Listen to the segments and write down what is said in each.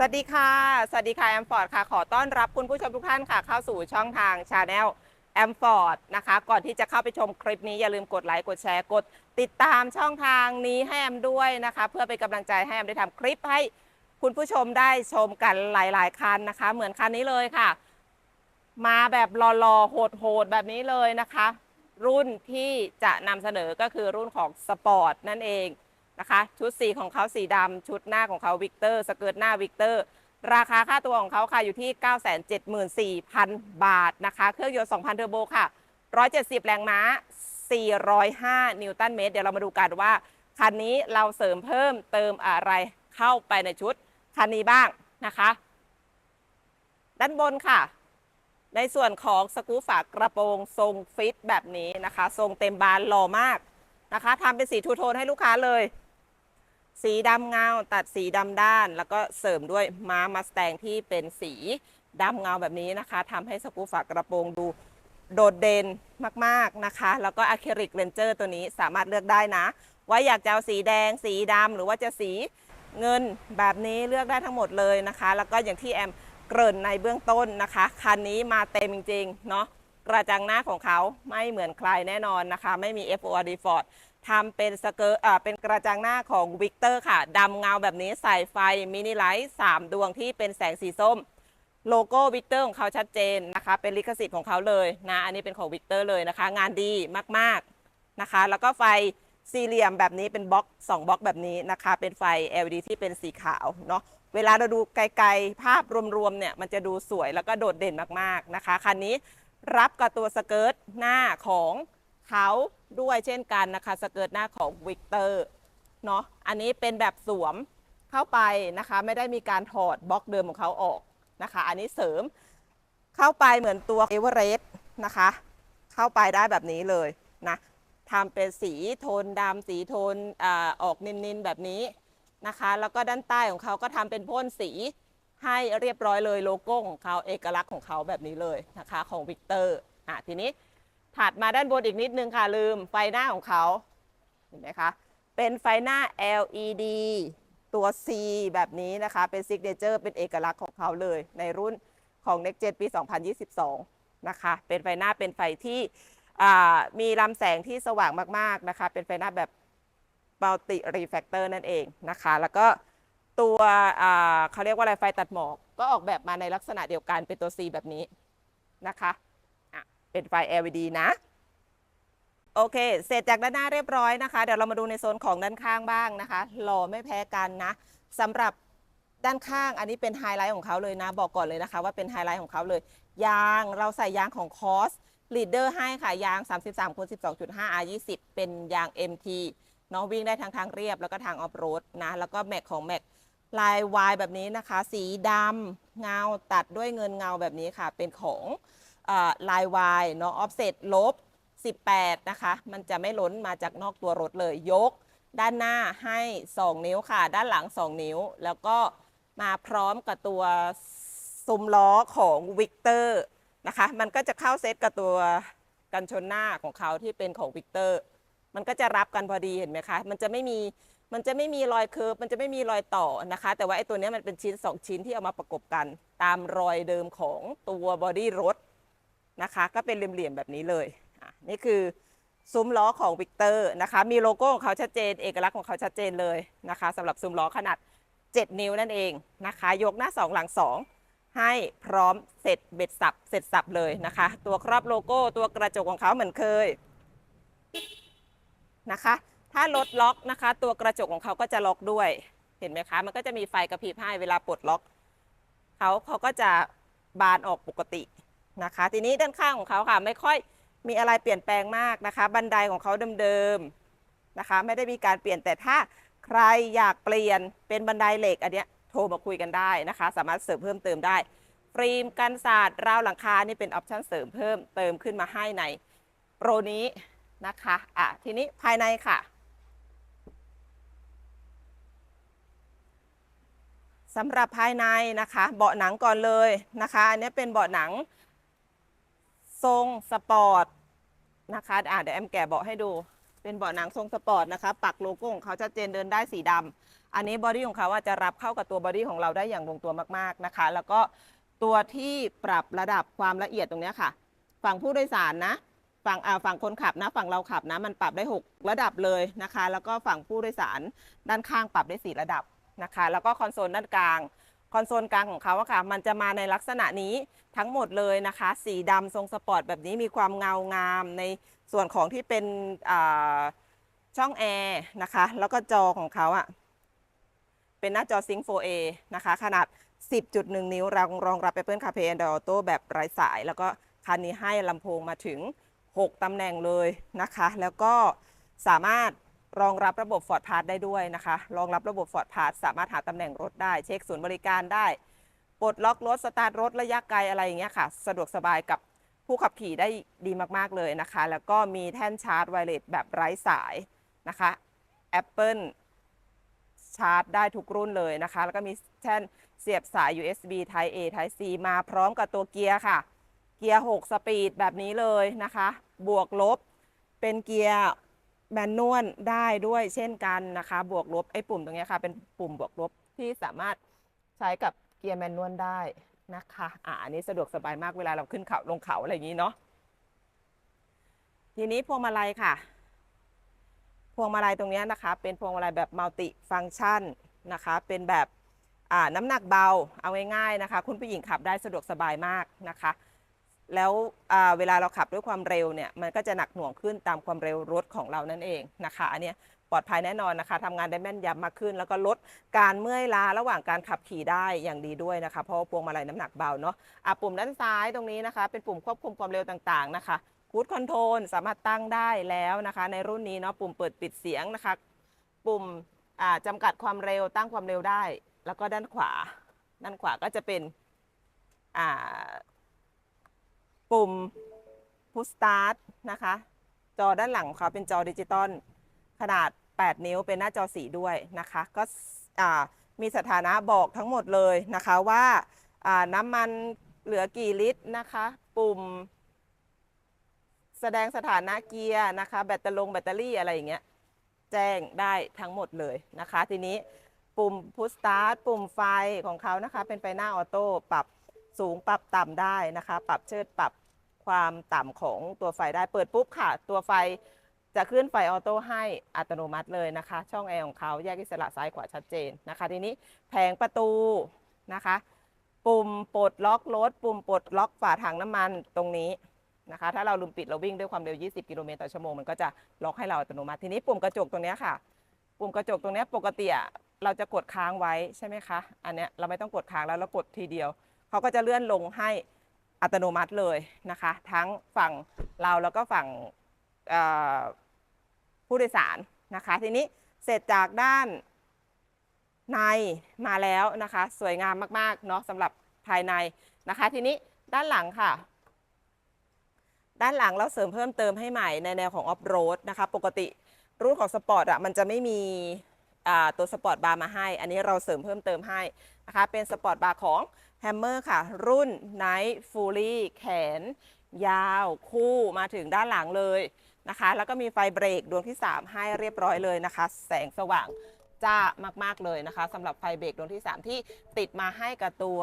สวัสดีค่ะ สวัสดีค่ะแอมฟอร์ดค่ะ ขอต้อนรับคุณผู้ชมทุกท่านค่ะ เข้าสู่ช่องทางชาแนลแอมฟอร์ดนะคะ ก่อนที่จะเข้าไปชมคลิปนี้อย่าลืมกดไลค์ กดแชร์ กดติดตามช่องทางนี้ให้แอมด้วยนะคะ เพื่อเป็นกำลังใจให้แอมได้ทำคลิปให้คุณผู้ชมได้ชมกันหลาย ๆ คันนะคะ เหมือนคันนี้เลยค่ะ มาแบบรอๆโหดๆแบบนี้เลยนะคะ รุ่นที่จะนำเสนอก็คือรุ่นของสปอร์ตนั่นเอง นะคะ ชุดสีของเขาสีดำชุดหน้าของเขาวิกเตอร์สเกิร์ตหน้าวิกเตอร์ราคาค่าตัวของเขาค่ะอยู่ที่ 974,000 บาทนะคะ เครื่องยนต์ 2,000 เทอร์โบค่ะ 170 แรงม้า 405 นิวตันเมตร เดี๋ยวเรามาดูกันว่า คันนี้เราเสริมเพิ่มเติมอะไรเข้าไปในชุด คันนี้บ้างนะคะ ด้านบนค่ะ ในส่วนของสกรูฝากระโปรงทรงฟิตแบบนี้นะคะ ทรงเต็มบานหล่อมากนะคะทำเป็นสีทูโทนให้ลูกค้าเลย สีดำเงาตัดสีดำด้าน แล้วก็เสริมด้วยม้ามาสแตงที่เป็นสีดำเงาแบบนี้นะคะทำให้สกูฝากระโปรงดูโดดเด่นมากๆนะคะ แล้วก็อะคริลิกเรนเจอร์ตัวนี้สามารถเลือกได้นะ ว่าอยากจะเอาสีแดง สีดำหรือว่าจะสีเงินแบบนี้เลือกได้ทั้งหมดเลยนะคะ แล้วก็อย่างที่แอมเกริ่นในเบื้องต้นนะคะ คันนี้มาเต็มจริงๆเนาะกระจังหน้าของเขาไม่เหมือนใครแน่นอนนะคะ ไม่มี FORD Ford ทำเป็นสเกิร์ตเป็นกระจังหน้าของวิกเตอร์ค่ะดำเงาแบบนี้ใส่ไฟมินิไลท์3ดวงที่เป็นแสงสีส้ม โลโก้วิกเตอร์ของเขาชัดเจนนะคะ เป็นลิขสิทธิ์ของเขาเลยนะอันนี้เป็นของวิกเตอร์เลยนะคะ งานดีมากๆนะคะ แล้วก็ไฟสี่เหลี่ยมแบบนี้เป็นบล็อก2บล็อกแบบนี้นะคะ เป็นไฟ LED ที่เป็นสีขาวเนาะเวลาเราดูไกลๆ ภาพรวมๆเนี่ยมันจะดูสวยแล้วก็โดดเด่นมากๆนะคะคันนี้รับกับตัวสเกิร์ตหน้าของเขา ด้วยเช่นกันนะคะสเกิร์ตหน้าของวิกเตอร์เนาะอันนี้เป็นแบบสวมเข้าไปนะคะ ไม่ได้มีการถอดบล็อกเดิมของเขาออกนะคะ อันนี้เสริมเข้าไปเหมือนตัวเอเวอเรสต์นะคะ เข้าไปได้แบบนี้เลยนะทำเป็นสีโทนดำสีโทนอออกนินๆแบบนี้นะคะ แล้วก็ด้านใต้ของเขาก็ทำเป็นพ่นสีให้เรียบร้อยเลยโลโก้ของเขาเอกลักษณ์ของเขาแบบนี้เลยนะคะ ของวิกเตอร์อะทีนี้ ถัดมาด้านบนอีกนิดนึงค่ะลืมไฟหน้าของเขาเห็นไหมคะ เป็นไฟหน้า LED ตัว C แบบนี้นะคะ เป็นซิกเนเจอร์เป็นเอกลักษณ์ของเขาเลย ในรุ่นของ Next Gen ปี 2022 นะคะ เป็นไฟหน้าเป็นไฟที่มีลำแสงที่สว่างมากๆนะคะ เป็นไฟหน้าแบบ Multi Reflector นั่นเองนะคะ แล้วก็ตัวเขาเรียกว่าอะไรไฟตัดหมอก ก็ออกแบบมาในลักษณะเดียวกันเป็นตัว C แบบนี้นะคะ เป็นไฟ LED นะโอเค เสร็จจากด้านหน้าเรียบร้อยนะคะ เดี๋ยวเรามาดูในโซนของด้านข้างบ้างนะคะหล่อไม่แพ้กันนะสำหรับด้านข้างอันนี้เป็นไฮไลท์ของเขาเลยนะ บอกก่อนเลยนะคะ ว่าเป็นไฮไลท์ของเขาเลย ยางเราใส่ยางของคอสลีดเดอร์ให้ค่ะ ยาง 33คูณ12.5 R 20 เป็นยาง MT น้องวิ่งได้ทั้งทางเรียบแล้วก็ทางออฟโรดนะ แล้วก็แม็กของแม็กลายวายแบบนี้นะคะ สีดำเงาตัดด้วยเงินเงาแบบนี้ค่ะ เป็นของ ลายวายเนาะออฟเซตลบ 18 นะคะ มันจะไม่ล้นมาจากนอกตัวรถเลยยก ด้านหน้าให้ 2 นิ้วค่ะ ด้านหลัง 2 นิ้ว แล้วก็มาพร้อมกับตัวซุ้มล้อของวิกเตอร์นะคะ มันก็จะเข้าเซตกับตัวกันชนหน้าของเขาที่เป็นของวิกเตอร์ มันก็จะรับกันพอดีเห็นไหมคะ มันจะไม่มี มันจะไม่มีรอยเคิร์ฟ มันจะไม่มีรอยต่อนะคะ แต่ว่าไอ้ตัวนี้มันเป็นชิ้น 2 ชิ้นที่เอามาประกบกัน ตามรอยเดิมของตัวบอดี้รถ นะคะ ก็เป็นเหลี่ยมๆแบบนี้เลยอะนี่คือซุ้มล้อของวิกเตอร์นะคะ มีโลโก้ของเขาชัดเจน เอกลักษณ์ของเขาชัดเจนเลยนะคะสำหรับซุ้มล้อขนาด 7 นิ้วนั่นเองนะคะ ยกหน้า 2 หลัง 2 ให้พร้อมเสร็จเบ็ดสับ เสร็จสับเลยนะคะ ตัวครอบโลโก้ตัวกระจกของเขาเหมือนเคยนะคะ ถ้ารถล็อกนะคะ ตัวกระจกของเขาก็จะล็อกด้วย เห็นไหมคะ มันก็จะมีไฟกระพริบให้เวลาปลดล็อกเขาเขาก็จะบานออกปกติ นะคะ ทีนี้ด้านข้างของเขาค่ะไม่ค่อยมีอะไรเปลี่ยนแปลงมากนะคะ บันไดของเขาเดิมๆนะคะ ไม่ได้มีการเปลี่ยนแต่ถ้าใครอยากเปลี่ยนเป็นบันไดเหล็กอันเนี้ยโทรมาคุยกันได้นะคะ สามารถเสริมเพิ่มเติมได้ฟิล์มกันศาสตร์ราวหลังคานี่เป็นออปชั่นเสริมเพิ่มเติมขึ้นมาให้ในโปรนี้นะคะอะทีนี้ภายในค่ะสำหรับภายในนะคะ เบาะหนังก่อนเลยนะคะ อันนี้เป็นเบาะหนัง ทรงสปอร์ตนะคะอะเดี๋ยวแอมแกะเบาะให้ดู เป็นเบาะหนังทรงสปอร์ตนะคะ ปักโลโก้ของเขาชัดเจนเดินได้สีดอันนี้บอดี้ของเขาว่าจะรับเข้ากับตัวบอดี้ของเราได้อย่างลงตัวมาก ๆนะคะ แล้วก็ตัวที่ปรับระดับความละเอียดตรงนี้ค่ะ ฝั่งผู้โดยสารนะ ฝั่งอ่าฝั่งคนขับนะ ฝั่งเราขับนะ มันปรับได้ 6 ระดับเลยนะคะ แล้วก็ฝั่งผู้โดยสารด้านข้างปรับได้ 4 ระดับนะคะ แล้วก็คอนโซลด้านกลาง คอนโซลกลางของเขาอะค่ะ มันจะมาในลักษณะนี้ทั้งหมดเลยนะคะ สีดำทรงสปอร์ตแบบนี้มีความเงางามในส่วนของที่เป็นช่องแอร์นะคะ แล้วก็จอของเขาอะเป็นหน้าจอ Sync 4A นะคะ ขนาด 10.1 นิ้วรองรองรับ Apple CarPlay Android Auto แบบไร้สาย แล้วก็คันนี้ให้ลำโพงมาถึง 6ตำแหน่งเลยนะคะ แล้วก็สามารถ รองรับระบบ Ford Pass ได้ด้วยนะคะ รองรับระบบ Ford Pass สามารถหาตำแหน่งรถได้ เช็คศูนย์บริการได้ ปลดล็อกรถ สตาร์ทรถระยะไกลอะไรอย่างเงี้ยค่ะ สะดวกสบายกับผู้ขับขี่ได้ดีมากๆเลยนะคะ แล้วก็มีแท่นชาร์จไวเลสแบบไร้สายนะคะ Apple ชาร์จได้ทุกรุ่นเลยนะคะ แล้วก็มีแท่นเสียบสาย USB Type A Type C มาพร้อมกับตัวเกียร์ค่ะ เกียร์ 6 สปีดแบบนี้เลยนะคะ บวกลบเป็นเกียร์ แมนนวลได้ด้วยเช่นกันนะคะ บวกลบไอ้ปุ่มตรงนี้ค่ะเป็นปุ่มบวกลบที่สามารถใช้กับเกียร์แมนนวลได้นะคะอ่าอันนี้สะดวกสบายมากเวลาเราขึ้นเขาลงเขาอะไรอย่างนี้เนาะทีนี้พวงมาลัยค่ะ พวงมาลัยตรงนี้นะคะ เป็นพวงมาลัยแบบมัลติฟัง c t ชันนะคะ เป็นแบบอ่าน้ำหนักเบาเอาง่ายๆนะคะ คุณผู้หญิงขับได้สะดวกสบายมากนะคะ แล้วเวลาเราขับด้วยความเร็วเนี่ยมันก็จะหนักหน่วงขึ้นตามความเร็วรถของเรานั่นเองนะคะอันนี้ปลอดภัยแน่นอนนะคะทำงานได้แม่นยำมากขึ้น แล้วก็ลดการเมื่อยล้าระหว่างการขับขี่ได้อย่างดีด้วยนะคะ เพราะว่าพวงมาลัยน้ำหนักเบาเนาะะปุ่มด้านซ้ายตรงนี้นะคะ เป็นปุ่มควบคุมความเร็วต่างๆนะคะคูดคอนโทรลสามารถตั้งได้แล้วนะคะ ในรุ่นนี้เนาะปุ่มเปิดปิดเสียงนะคะ ปุ่มอ่าจำกัดความเร็วตั้งความเร็วได้ แล้วก็ด้านขวา ด้านขวาก็จะเป็น ปุ่ม Push Start นะคะ จอด้านหลังเขาเป็นจอดิจิตอลขนาด 8 นิ้วเป็นหน้าจอสีด้วยนะคะ ก็มีสถานะบอกทั้งหมดเลยนะคะว่าอ่าน้ำมันเหลือกี่ลิตรนะคะ ปุ่ม แสดงสถานะเกียร์นะคะ แบตเตอรงแบตเตอรี่อะไรอย่างเงี้ยแจ้งได้ทั้งหมดเลยนะคะ ทีนี้ปุ่ม Push Start ปุ่มไฟของเขานะคะ เป็นไฟหน้าออโต้ปรับ สูงปรับต่ำได้นะคะ ปรับเชิดปรับความต่ำของตัวไฟได้เปิดปุ๊บค่ะ ตัวไฟจะขึ้นไฟออโต้ให้อัตโนมัติเลยนะคะ ช่องแอร์ของเขาแยกอิสระซ้ายขวาชัดเจนนะคะ ทีนี้แผงประตูนะคะ ปุ่มปลดล็อกรถปุ่มปลดล็อกฝาถังน้ำมันตรงนี้นะคะ ถ้าเราลืมปิดเราวิ่งด้วยความเร็ว 20 กิโลเมตรต่อชั่วโมงมันก็จะล็อกให้เราอัตโนมัติทีนี้ปุ่มกระจกตรงนี้ค่ะ ปุ่มกระจกตรงนี้ปกติอะเราจะกดค้างไว้ใช่ไหมคะ อันเนี้ยเราไม่ต้องกดค้างแล้วเรากดทีเดียว เขาก็จะเลื่อนลงให้อัตโนมัติเลยนะคะ ทั้งฝั่งเราแล้วก็ฝั่งผู้โดยสารนะคะ ทีนี้เสร็จจากด้านในมาแล้วนะคะ สวยงามมากๆเนาะสำหรับภายในนะคะ ทีนี้ด้านหลังค่ะ ด้านหลังเราเสริมเพิ่มเติมให้ใหม่ในแนวของออฟโรดนะคะ ปกติรุ่นของสปอร์ตอะมันจะไม่มี ตัวสปอร์ตบาร์มาให้ อันนี้เราเสริมเพิ่มเติมให้นะคะ เป็นสปอร์ตบาร์ของแฮมเมอร์ค่ะ รุ่น Night Fully แขน ยาวคู่มาถึงด้านหลังเลยนะคะ แล้วก็มีไฟเบรกดวงที่ 3 ให้เรียบร้อยเลยนะคะ แสงสว่างจ้ามาก ๆ เลยนะคะสำหรับไฟเบรกดวงที่ 3 ที่ติดมาให้กับตัว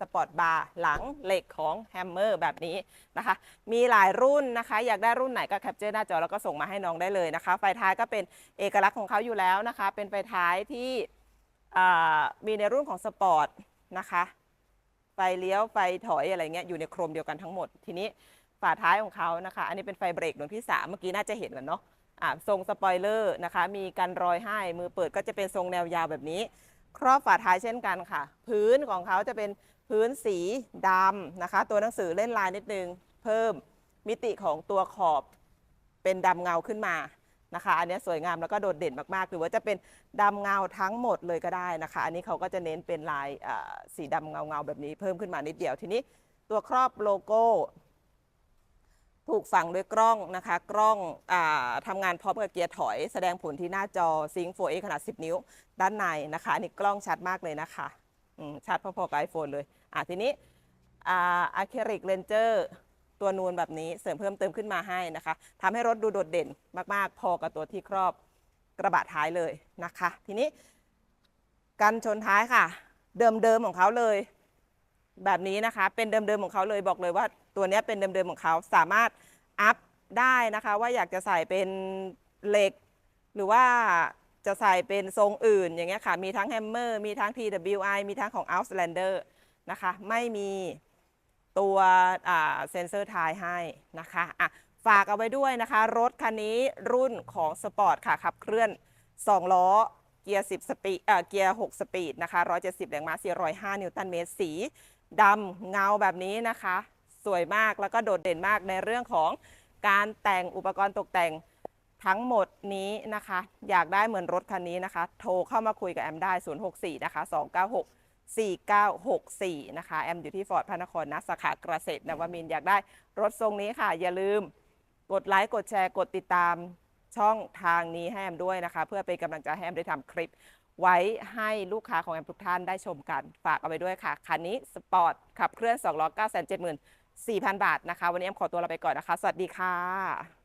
สปอร์ตบาร์หลังเหล็กของแฮมเมอร์แบบนี้นะคะ มีหลายรุ่นนะคะ อยากได้รุ่นไหนก็แคปเจอร์หน้าจอแล้วก็ส่งมาให้น้องได้เลยนะคะ ไฟท้ายก็เป็นเอกลักษณ์ของเขาอยู่แล้วนะคะ เป็นไฟท้ายที่มีในรุ่นของสปอร์ตนะคะไฟเลี้ยวไฟถอยอะไรเงี้ยอยู่ในโครมเดียวกันทั้งหมด ทีนี้ฝาท้ายของเขานะคะ อันนี้เป็นไฟเบรกดวงที่ 3 เมื่อกี้น่าจะเห็นกันเนาะอ่าทรงสปอยเลอร์นะคะ มีกันรอยให้มือเปิดก็จะเป็นทรงแนวยาวแบบนี้ ครอบฝาท้ายเช่นกันค่ะ พื้นของเขาจะเป็น พื้นสีดำนะคะ ตัวหนังสือเล่นลายนิดนึง เพิ่มมิติของตัวขอบเป็นดำเงาขึ้นมานะคะ อันนี้สวยงามแล้วก็โดดเด่นมากๆ หรือว่าจะเป็นดำเงาทั้งหมดเลยก็ได้นะคะ อันนี้เขาก็จะเน้นเป็นลายสีดำเงาเงาๆแบบนี้เพิ่มขึ้นมานิดเดียวทีนี้ตัวครอบโลโก้ ถูกฝังด้วยกล้องนะคะ กล้องอทำงานพร้อมกับเกียร์ถอย แสดงผลที่หน้าจอ Sync 4A ขนาด 10 นิ้ว ด้านในนะคะ อันนี้กล้องชัดมากเลยนะคะชัดพอๆกับ iPhone เลย อะทีนี้อะเคริกเลนเจอร์ตัวนูนแบบนี้เสริมเพิ่มเติมขึ้นมาให้นะคะทำให้รถดูโดดเด่นมาก ๆ พอกับตัวที่ครอบกระบะท้ายเลยนะคะ ทีนี้กันชนท้ายค่ะ เดิมๆของเขาเลย แบบนี้นะคะ เป็นเดิมๆของเขาเลยบอกเลยว่าตัวนี้เป็นเดิมๆของเขาสามารถอัพได้นะคะว่าอยากจะใส่เป็นเหล็ก หรือว่าจะใส่เป็นทรงอื่นอย่างเงี้ยค่ะ มีทั้งแฮมเมอร์มีทั้ง TWI มีทั้งของ Outlander นะคะ ไม่มีตัวเซนเซอร์ทายให้นะคะอะฝากเอาไว้ด้วยนะคะ รถคันนี้รุ่นของสปอร์ตค่ะขับเคลื่อน 2 ล้อเกียร์10สปีดเอ่อเกียร์6สปีดนะคะ 170 แรงม้า 405 นิวตันเมตร สีดำเงาแบบนี้นะคะ สวยมากแล้วก็โดดเด่นมากในเรื่องของการแต่งอุปกรณ์ตกแต่งทั้งหมดนี้นะคะ อยากได้เหมือนรถคันนี้นะคะ โทรเข้ามาคุยกับแอมได้ 064 นะคะ 296 4964 นะคะ แอมอยู่ที่ฟอร์ดพระนครนะสาขาเกษตรนวมินทร์อยากได้รถทรงนี้ค่ะ อย่าลืมกดไลค์ กดแชร์ กดติดตามช่องทางนี้ให้แอมด้วยนะคะ เพื่อเป็นกำลังใจให้แอมได้ทำคลิป ไว้ให้ลูกค้าของแอมทุกท่านได้ชมกันฝากเอาไว้ด้วยค่ะ คันนี้สปอร์ตขับเคลื่อน2ล้อ9 7 4 0 0 0 บาทนะคะ วันนี้แอมขอตัวลาไปก่อนนะคะ สวัสดีค่ะ